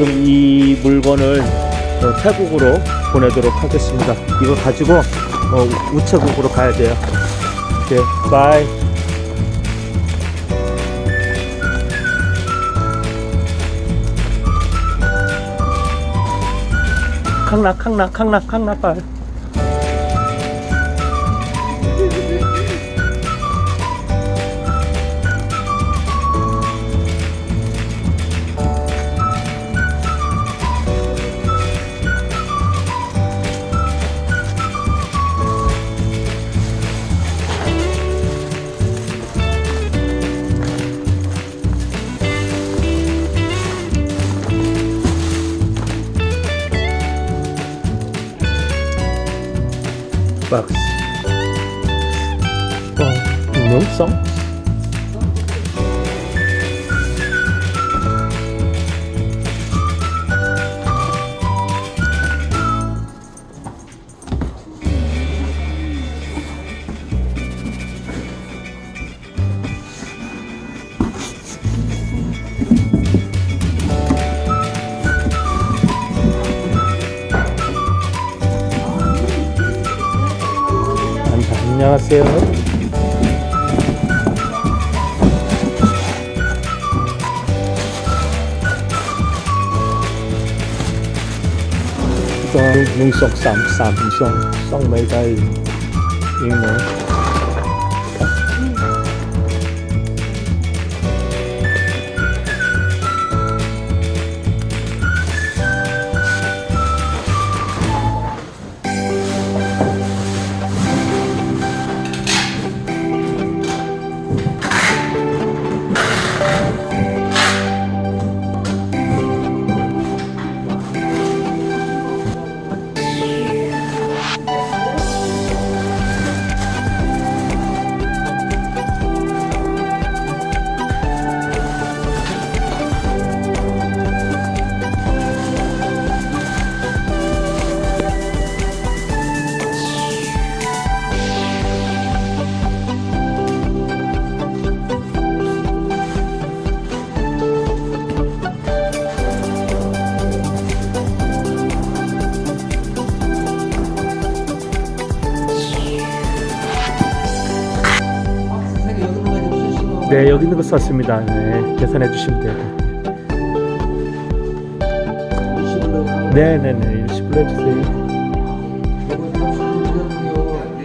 지금 이 물건을 어, 태국으로 보내도록 하겠습니다. 이거 가지고 어, 우체국으로 가야 돼요. 오케이, 바이. 캉락 캉락 캉락 캉락 바 이. 박스. 어, 안- 안녕하세요. Cho nhưng sọc sàm sàm xong xong mấy đây yên nữa 네 여기 있는 거 썼습니다 네 계산해 주시면 돼요 네 네네 10불 해주세요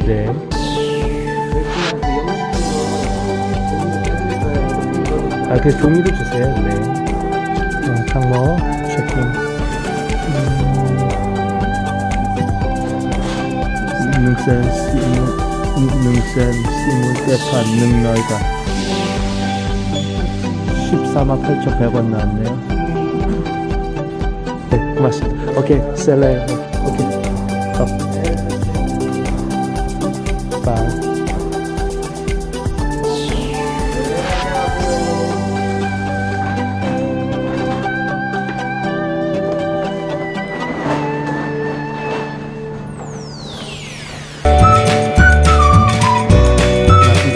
네 아, 그 종이로 주세요. 네. 어, 장모 체킹. 음, 능선 씨무 능선 씨무 대판 능너이가 14만 8,100원 나왔네요. 네, 고맙습니다. 오케이, 셀러요. 오케이. 어. 바이.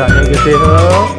안녕히 계세요.